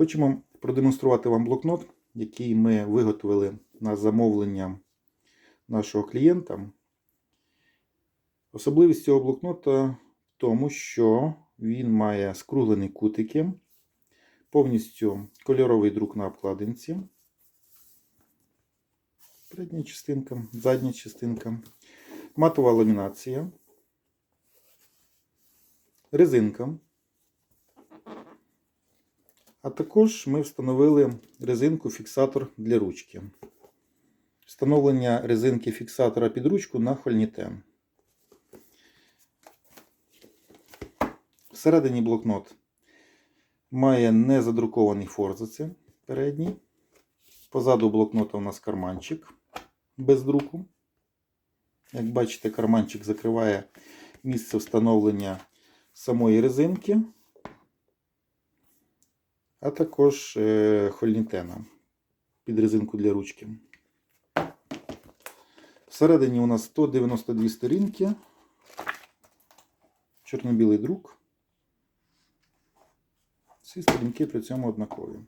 Хочемо продемонструвати вам блокнот, який ми виготовили на замовлення нашого клієнта. Особливість цього блокнота в тому, що він має скруглені кутики, повністю кольоровий друк на обкладинці. Передня частинка, задня частинка, матова ламінація, резинка. А також ми встановили резинку-фіксатор для ручки. Встановлення резинки фіксатора під ручку на хольніте. Всередині блокнот має незадрукований форзаці передній. Позаду блокнота у нас карманчик без друку. Як бачите, карманчик закриває місце встановлення самої резинки, а також е, хольнітена під резинку для ручки. Всередині у нас 192 сторінки, чорно-білий друк. Всі сторінки при цьому однакові.